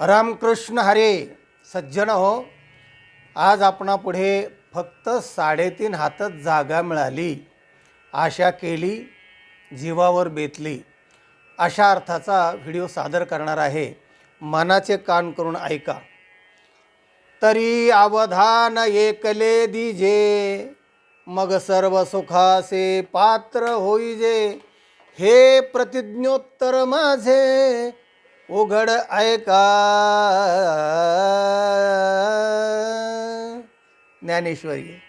रामकृष्ण हरे सज्जन हो. आज आपणापुढे फक्त साडेतीन हातच जागा मिळाली. आशा केली जीवावर बेतली. अशा अर्थाचा व्हिडिओ सादर करणार आहे. मनाचे कान करून ऐका. तरी अवधान एकले दिजे मग सर्व सुखासे पात्र होईजे. हे प्रतिज्ञोत्तर माझे उघड ऐका. ज्ञानेश्वरी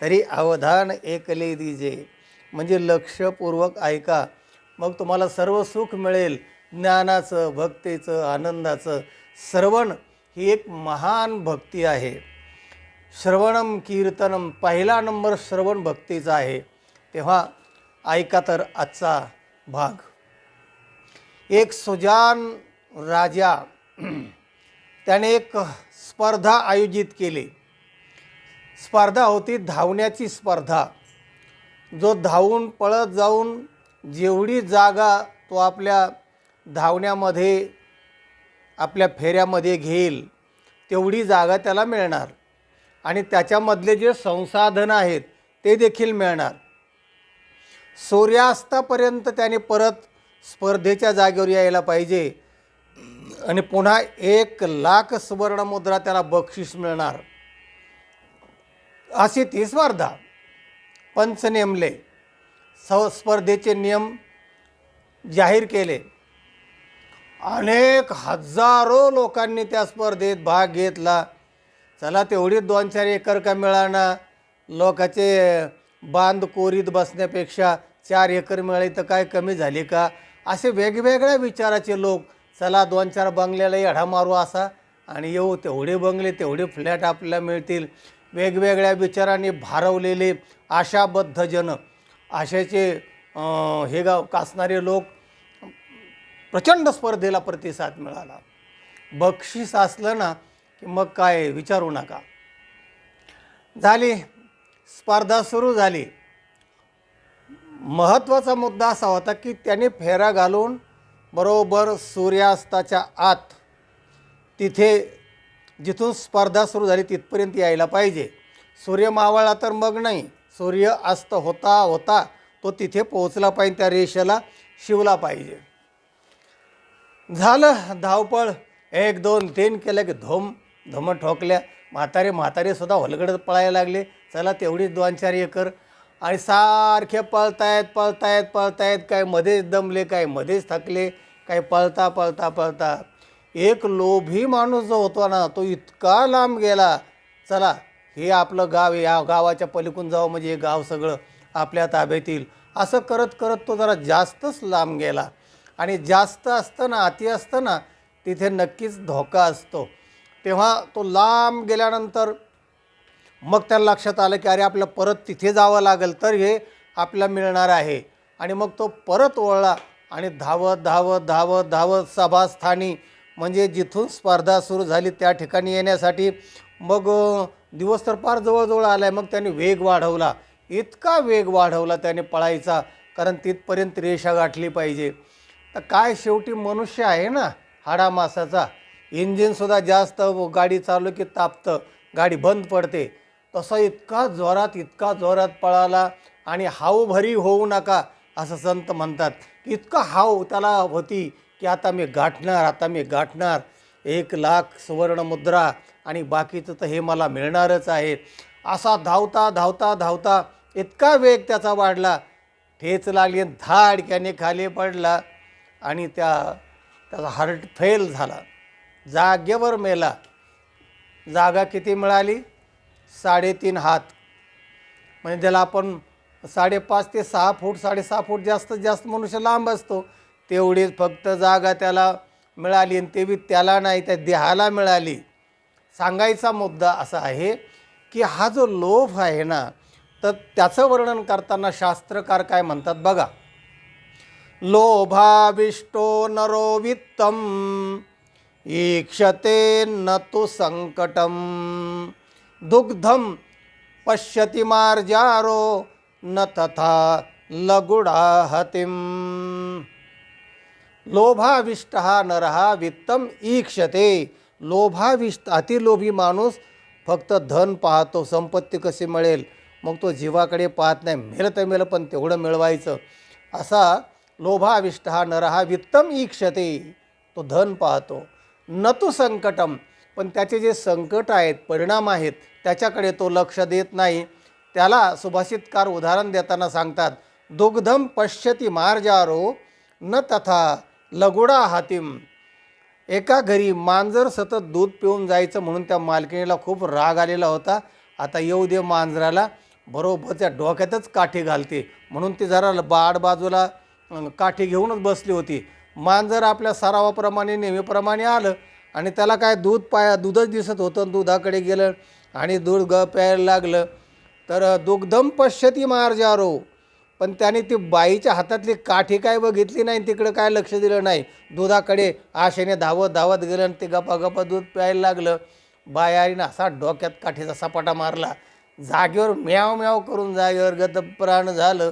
तरी अवधान एकले दिजे. म्हणजे लक्षपूर्वक ऐका. मग तुम्हाला सर्व सुख मिळेल. ज्ञानाचं भक्तीचं आनंदाचं. श्रवण ही एक महान भक्ती आहे. श्रवणम कीर्तनम पहिला नंबर श्रवण भक्तीचा आहे. तेव्हा ऐका तर आजचा भाग. एक सुजान राजा त्याने एक स्पर्धा आयोजित केली. स्पर्धा होती धावण्याची स्पर्धा. जो धावून पळत जाऊन जेवढी जागा तो आपल्या धावण्यामध्ये आपल्या फेऱ्यामध्ये घेईल तेवढी जागा त्याला मिळणार. आणि त्याच्यामधले जे संसाधन आहेत ते देखील मिळणार. सूर्यास्तापर्यंत त्याने परत स्पर्धेच्या जागेवर यायला पाहिजे. आणि पुन्हा एक लाख सुवर्णमुद्रा त्याला बक्षीस मिळणार. अशी ती स्पर्धा. पंच नेमले. स स्पर्धेचे नियम जाहीर केले. अनेक हजारो लोकांनी त्या स्पर्धेत भाग घेतला. चला तेवढीच दोन चार एकर का मिळाना. लोकाचे बांध कोरीत बसण्यापेक्षा चार एकर मिळाली तर काय कमी झाली का? असे वेगवेगळ्या विचाराचे लोक चला दोन चार बंगल्याला एढा मारू असा. आणि येऊ तेवढे बंगले तेवढे फ्लॅट आपल्याला मिळतील. वेगवेगळ्या विचारांनी भारवलेले आशाबद्ध जन. आशाचे हे गाव कासणारे लोक प्रचंड स्पर्धेला प्रतिसाद मिळाला. बक्षीस असलं ना की मग काय विचारू नका. झाली. स्पर्धा सुरू झाली. महत्त्वाचा मुद्दा असा होता की त्याने फेरा घालून बरोबर सूर्यास्ताच्या आत तिथे जिथून स्पर्धा सुरू झाली तिथपर्यंत यायला पाहिजे. सूर्य मावळला तर मग नाही. सूर्य अस्त होता होता तो तिथे पोहोचला पाहिजे त्या रेषेला शिवला पाहिजे. झालं धावपळ. एक दोन तीन केलं की धोम धम ठोकल्या. म्हातारे म्हातारेसुद्धा होलगडत पळायला लागले. चला तेवढीच दोन चार एकर आणि सारखे पळतायत पळतायत पळतायत काय मध्येच दमले काय मध्येच थकले काय पळता पळता पळता. एक लोभी माणूस जो होता ना तो इतका लांब गेला चला हे आपलं गाव या गावाच्या पलीकून जावं म्हणजे हे गाव सगळं आपल्या ताब्यात येईल असं करत करत तो जरा जास्तच लांब गेला. आणि जास्त असतं ना अति असतं ना तिथे नक्कीच धोका असतो. तेव्हा तो लांब गेल्यानंतर मग त्याला लक्षात आलं की अरे आपलं परत तिथे जावं लागेल तर हे आपल्याला मिळणार आहे. आणि मग तो परत वळला आणि धावत धावत धावत धावत सभास्थानी म्हणजे जिथून स्पर्धा सुरू झाली त्या ठिकाणी येण्यासाठी मग दिवस तर फार जवळजवळ आला आहे मग त्याने वेग वाढवला. इतका वेग वाढवला त्याने पळायचा कारण तिथपर्यंत रेषा गाठली पाहिजे. तर काय शेवटी मनुष्य आहे ना हाडामासाचा इंजिनसुद्धा जास्त गाडी चालू की तापतं गाडी बंद पडते. तसा इतका जोरात इतका जोरात पळाला आणि हावभरी होऊ नका असं संत म्हणतात. इतका हाव त्याला होती की आता मी गाठणार आता मी गाठणार. एक लाख सुवर्णमुद्रा आणि बाकीचं तर हे मला मिळणारच आहे. असा धावता धावता धावता इतका वेग त्याचा वाढला. ठेच लागली धाडक्याने खाली पडला आणि त्या त्याचा हार्ट फेल झाला. जागेवर मेला. जागा किती मिळाली? साडेतीन हात. म्हणजे ज्याला आपण साडेपाच ते सहा फूट साडेसहा फूट जास्त जास्त मनुष्य लांब असतो तेवढीच फक्त जागा त्याला मिळाली आणि ते बी त्याला नाही त्या देहाला मिळाली. सांगायचा मुद्दा असा आहे की हा जो लोभ आहे ना तर त्याचं वर्णन करताना शास्त्रकार काय म्हणतात बघा? लोभाविष्टो नरो वित्तम ईक्षते न तु संकटम. दुग्धम पश्यति मार्जारो न तथा लगुडाहतिम लोभाविष्ट हा नरहा वित्तम ईक्षते। लोभाविष्ट अतिलोभी माणूस फक्त धन पाहतो संपत्ती कशी मिळेल मग तो जीवाकडे पाहत नाही. मेलं तर मेलं पण तेवढं मिळवायचं. असा लोभाविष्ट हा नरहा वित्तम ईक्षते तो धन पाहतो. न तू संकटम पण त्याचे जे संकट आहेत परिणाम आहेत त्याच्याकडे तो लक्ष देत नाही. त्याला सुभाषितकार उदाहरण देताना सांगतात दुग्धम पश्यती मार्जारो न तथा लगोडा हातीम एका घरी मांजर सतत दूध पिऊन जायचं म्हणून त्या मालकिणीला खूप राग आलेला होता. आता येऊ दे मांजराला बरोबर त्या डोक्यातच काठी घालते. म्हणून ती जरा बाड बाजूला काठी घेऊनच बसली होती. मांजर आपल्या सरावाप्रमाणे नेहमीप्रमाणे आलं. आणि त्याला काय दूध पाया दूधच दिसत होतं दुधाकडे गेलं आणि दूध ग प्यायला लागलं. तर दुग्धम पश्यती मार्जारो. पण त्याने ती बाईच्या हातातली काठी काय बघितली नाही तिकडं काय लक्ष दिलं नाही. दुधाकडे आशेने धावत धावत गेलं आणि ते गपा गपा दूध प्यायला लागलं. बायारीनं असा डोक्यात काठीचा सपाटा मारला. जागेवर म्याव म्याव करून जागेवर गतप्राण झालं.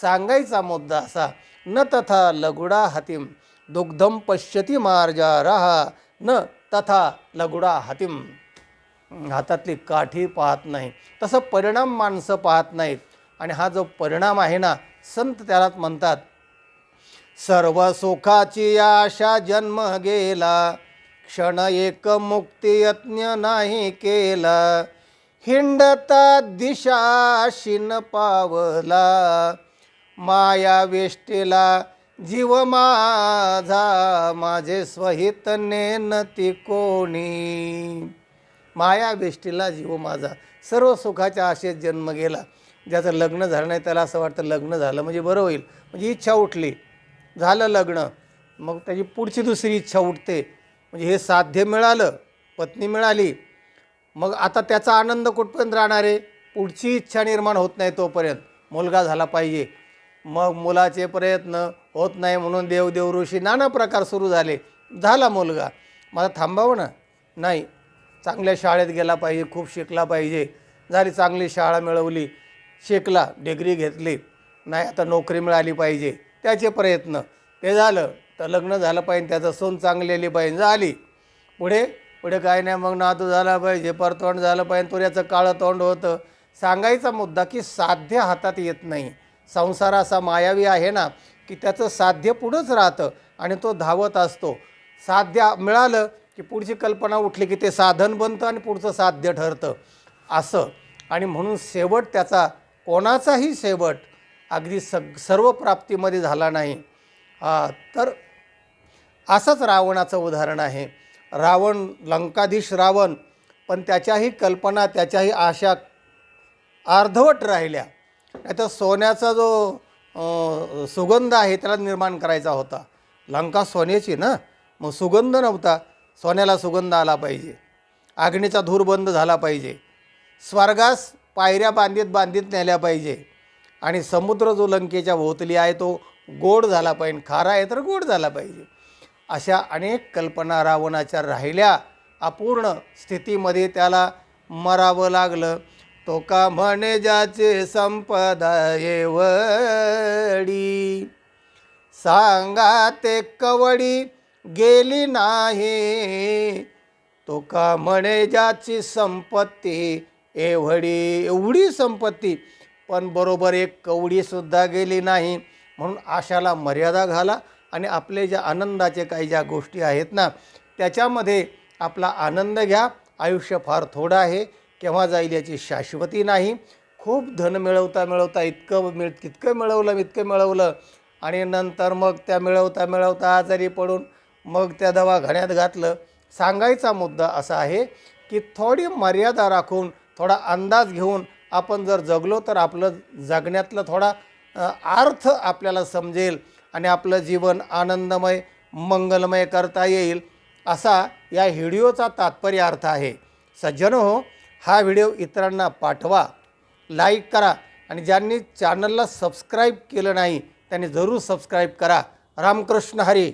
सांगायचा मुद्दा असा न तथा लगुडा हातीम. दुग्धम पश्यती मार्जारहा न तथा लगुडा हातीम. हातातली काठी पाहत नाही. तसं परिणाम माणसं पाहत नाहीत. आणि हा जो परिणाम आहे ना संत त्यालाच म्हणतात सर्व सुखाची आशा जन्म गेला क्षण एक मुक्ती नाही केला हिंडता दिशा शिन पावला माया वेष्टीला जीव माझा माझे स्वहित नेनती कोणी. मायाबेष्टीला जीव माझा. सर्व सुखाच्या आशेत जन्म गेला. ज्याचं लग्न झालं नाही त्याला असं वाटतं लग्न झालं म्हणजे बरं होईल. म्हणजे इच्छा उठली. झालं लग्न. मग त्याची पुढची दुसरी इच्छा उठते. म्हणजे हे साध्य मिळालं पत्नी मिळाली. मग आता त्याचा आनंद कुठपर्यंत राहणार आहे? पुढची इच्छा निर्माण होत नाही तोपर्यंत. मुलगा झाला पाहिजे. मग मुलाचे प्रयत्न होत नाही म्हणून देवदेव ऋषी नाना प्रकार सुरू झाले. झाला मुलगा. मला थांबावं ना? नाही. चांगल्या शाळेत गेला पाहिजे खूप शिकला पाहिजे. झाली चांगली शाळा मिळवली. शिकला डिग्री घेतली. नाही आता नोकरी मिळाली पाहिजे. त्याचे प्रयत्न. ते झालं. तर लग्न झालं पाहिजे. त्याचं सोन चांगलेली पाहिजे. झाली. पुढे? पुढे काय नाही. मग नातू झाला पाहिजे. परतोंड झालं पाहिजे. तुऱ्याचं काळं तोंड होतं. सांगायचा मुद्दा की साध्य हातात येत नाही. संसार असा मायावी आहे ना की त्याचं साध्य पुढंच राहतं आणि तो धावत असतो. साध्य मिळालं की पुढची कल्पना उठली की ते साधन बनतं आणि पुढचं साध्य ठरतं. असं. आणि म्हणून शेवट त्याचा कोणाचाही शेवट अगदी सग सर्व प्राप्तीमध्ये झाला नाही. तर असंच रावणाचं उदाहरण आहे. रावण लंकाधीश रावण पण त्याच्याही कल्पना त्याच्याही आशा अर्धवट राहिल्या. नाही तर सोन्याचा जो सुगंध आहे त्याला निर्माण करायचा होता. लंका सोन्याची ना? मग सुगंध नव्हता. सोन्याला सुगंध आला पाहिजे. आग्नीचा धूर बंद झाला पाहिजे. स्वर्गास पायऱ्या बांधित बांधित नेल्या पाहिजे. आणि समुद्र जो लंकेच्या भोवतली आहे तो गोड झाला पाहिजे. खारा आहे तर गोड झाला पाहिजे. अशा अनेक कल्पना रावणाच्या राहिल्या. अपूर्ण स्थितीमध्ये त्याला मरावं लागलं. तो का म्हणे ज्याचे संपदा येवडी सांगा ते कवडी गेली नाही. तो का म्हणे ज्याची संपत्ती एवढी एवढी संपत्ती पण बरोबर एक कवडीसुद्धा गेली नाही. म्हणून आशाला मर्यादा घाला आणि आपले ज्या आनंदाचे काही ज्या गोष्टी आहेत ना त्याच्यामध्ये आपला आनंद घ्या. आयुष्य फार थोडं आहे. केव्हा जाईल याची शाश्वती नाही. खूप धन मिळवता मिळवता इतकं मिळ तितकं मिळवलं इतकं मिळवलं. आणि नंतर मग त्या मिळवता मिळवता आजारी पडून मग त्या दवाखान्यात घातलं. सांगायचा मुद्दा असा आहे की थोडी मर्यादा राखून थोडा अंदाज घेऊन आपण जर जगलो तर आपलं जगण्यातलं थोडा अर्थ आपल्याला समजेल आणि आपलं जीवन आनंदमय मंगलमय करता येईल असा या व्हिडिओचा तात्पर्य अर्थ आहे. सज्जन हो हा व्हिडिओ इतरांना पाठवा लाईक करा आणि ज्यांनी चॅनलला सबस्क्राईब केलं नाही त्यांनी जरूर सबस्क्राईब करा. रामकृष्ण हरी.